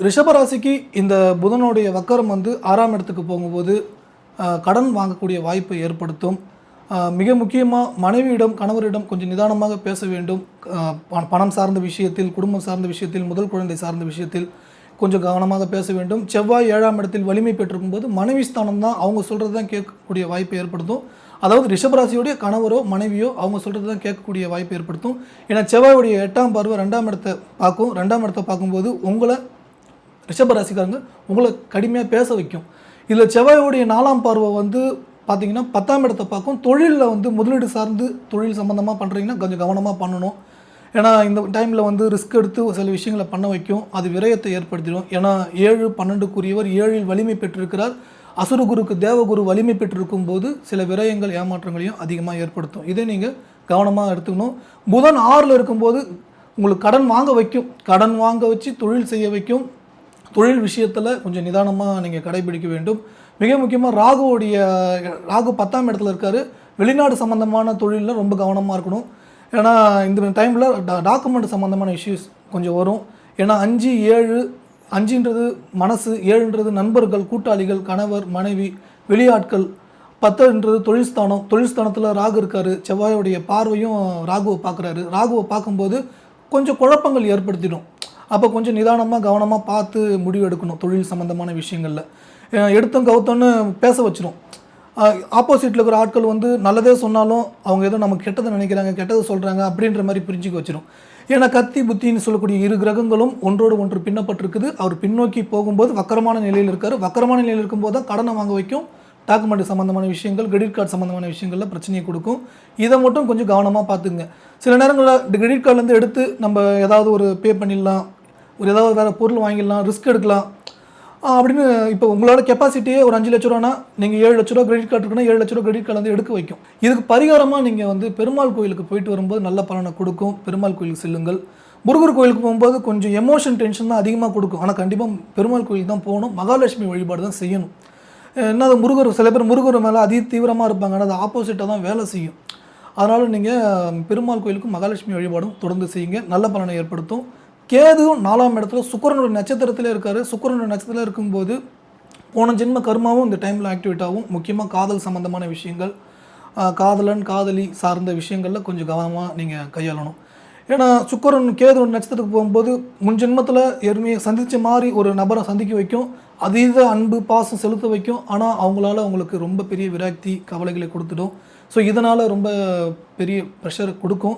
ரிஷபராசிக்கு இந்த புதனுடைய வக்கரம் வந்து ஆறாம் இடத்துக்கு போகும்போது கடன் வாங்கக்கூடிய வாய்ப்பை ஏற்படுத்தும். மிக முக்கியமாக மனைவியிடம் கணவரிடம் கொஞ்சம் நிதானமாக பேச வேண்டும். பணம் சார்ந்த விஷயத்தில் குடும்பம் சார்ந்த விஷயத்தில் முதல் குழந்தை சார்ந்த விஷயத்தில் கொஞ்சம் கவனமாக பேச வேண்டும். செவ்வாய் ஏழாம் இடத்தில் வலிமை பெற்றிருக்கும் போது மனைவி ஸ்தானம் தான் அவங்க சொல்கிறது தான் கேட்கக்கூடிய வாய்ப்பை ஏற்படுத்தும். அதாவது ரிஷபராசியுடைய கணவரோ மனைவியோ அவங்க சொல்கிறது தான் கேட்கக்கூடிய வாய்ப்பு ஏற்படுத்தும். ஏன்னா செவ்வாயுடைய எட்டாம் பார்வை ரெண்டாம் இடத்தை பார்க்கும். ரெண்டாம் இடத்தை பார்க்கும்போது உங்களை ரிஷபராசிக்காரங்க உங்களை கடுமையாக பேச வைக்கும். இதில் செவ்வாயுடைய நாலாம் பார்வை வந்து பார்த்தீங்கன்னா பத்தாம் இடத்தை பார்க்கும். தொழிலில் வந்து முதலீடு சார்ந்து தொழில் சம்மந்தமாக பண்ணுறீங்கன்னா கொஞ்சம் கவனமாக பண்ணணும். ஏன்னா இந்த டைமில் வந்து ரிஸ்க் எடுத்து சில விஷயங்களை பண்ண வைக்கும். அது விரயத்தை ஏற்படுத்திடும். ஏன்னா ஏழு பன்னெண்டுக்குரியவர் ஏழில் வலிமை பெற்றிருக்கிறார். அசுரகுருக்கு தேவகுரு வலிமை பெற்றிருக்கும் போது சில விரயங்கள் ஏமாற்றங்களையும் அதிகமாக ஏற்படுத்தும். இதை நீங்கள் கவனமாக எடுத்துக்கணும். புதன் ஆறில் இருக்கும்போது உங்களுக்கு கடன் வாங்க வைக்கும். கடன் வாங்க வச்சு தொழில் செய்ய வைக்கும். தொழில் விஷயத்தில் கொஞ்சம் நிதானமாக நீங்கள் கடைபிடிக்க வேண்டும். மிக முக்கியமாக ராகுவோடைய ராகு பத்தாம் இடத்துல இருக்கார். வெளிநாடு சம்மந்தமான தொழிலில் ரொம்ப கவனமாக இருக்கணும். ஏன்னா இந்த டைமில் டாக்குமெண்ட் சம்மந்தமான இஷ்யூஸ் கொஞ்சம் வரும். ஏன்னா அஞ்சு ஏழு அஞ்சுன்றது மனசு ஏழுன்றது நண்பர்கள் கூட்டாளிகள் கணவர் மனைவி வெளியாட்கள் பத்துன்றது தொழில்ஸ்தானம் தொழில்ஸ்தானத்தில் ராகு இருக்கார். செவ்வாயோடைய பார்வையும் ராகுவை பார்க்குறாரு. ராகுவை பார்க்கும்போது கொஞ்சம் குழப்பங்கள் ஏற்படுத்திடும். அப்போ கொஞ்சம் நிதானமாக கவனமாக பார்த்து முடிவு எடுக்கணும் தொழில் சம்மந்தமான விஷயங்களில். எடுத்தும் எடுத்தோம் கவுத்தோன்னு பேச வச்சிடும் ஆப்போசிட்டில் இருக்கிற ஆட்கள் வந்து நல்லதே சொன்னாலும் அவங்க ஏதோ நம்ம கெட்டதை நினைக்கிறாங்க கெட்டதை சொல்கிறாங்க அப்படின்ற மாதிரி பிரிஞ்சுக்க வச்சிடும் ஏன்னா கத்தி புத்தின்னு சொல்லக்கூடிய இரு கிரகங்களும் ஒன்றோடு ஒன்று பின்னப்பட்டிருக்குது. அவர் பின்னோக்கி போகும்போது வக்கரமான நிலையில் இருக்கார். வக்கரமான நிலையில் இருக்கும்போது தான் கடனை வாங்க வைக்கும். டாக்குமெண்ட் சம்மந்தமான விஷயங்கள் கிரெடிட் கார்டு சம்மந்தமான விஷயங்களில் பிரச்சனையை கொடுக்கும். இதை மட்டும் கொஞ்சம் கவனமாக பார்த்துங்க சில நேரங்களில் கிரெடிட் கார்டுலேருந்து எடுத்து நம்ம ஏதாவது ஒரு பே பண்ணிடலாம். ஒரு ஏதாவது வேறு பொருள் வாங்கிடலாம் ரிஸ்க் எடுக்கலாம். அப்படின்னு இப்போ உங்களோட கெப்பாசிட்டியே ஒரு அஞ்சு லட்ச ரூபானா நீங்கள் ஏழு லட்ச ரூபா கிரெடிட் கார்டு இருக்குன்னா ஏழு லட்ச ரூபா கிரெடிட் கார்டு வந்து எடுக்க வைக்கும். இதுக்கு பரிகாரமாக நீங்கள் வந்து பெருமாள் கோயிலுக்கு போயிட்டு வரும்போது நல்ல பலனை கொடுக்கும். பெருமாள் கோயிலுக்கு செல்லுங்கள். முருகர் கோயிலுக்கு போகும்போது கொஞ்சம் எமோஷன் டென்ஷன் தான் அதிகமாக கொடுக்கும். ஆனால் கண்டிப்பாக பெருமாள் கோயிலுக்கு தான் போகணும். மகாலட்சுமி வழிபாடு தான் செய்யணும். என்ன அது முருகர் சில பேர் முருகர் மேலே அதி தீவிரமாக இருப்பாங்க. ஆனால் அது ஆப்போசிட்டாக தான் வேலை செய்யும். அதனால் நீங்கள் பெருமாள் கோயிலுக்கும் மகாலட்சுமி வழிபாடும் தொடர்ந்து செய்யுங்க. நல்ல பலனை ஏற்படுத்தும். கேதுவும் நாலாம் இடத்துல சுக்கரனுடைய நட்சத்திரத்தில் இருக்கார். சுக்கரனுடைய நட்சத்திரத்தில் இருக்கும்போது போன ஜென்ம கர்மாவும் இந்த டைமில் ஆக்டிவேட் ஆகும். முக்கியமாக காதல் சம்மந்தமான விஷயங்கள் காதலன் காதலி சார்ந்த விஷயங்களில் கொஞ்சம் கவனமாக நீங்கள் கையாளணும். ஏன்னா சுக்கரன் கேது நட்சத்திரத்துக்கு போகும்போது முன் ஜென்மத்தில் எருமையை சந்தித்த மாதிரி ஒரு நபரை சந்திக்க வைக்கும். அதீத அன்பு பாசம் செலுத்த வைக்கும். ஆனால் அவங்களால அவங்களுக்கு ரொம்ப பெரிய விராக்தி கவலைகளை கொடுத்துடும். ஸோ இதனால் ரொம்ப பெரிய ப்ரெஷர் கொடுக்கும்.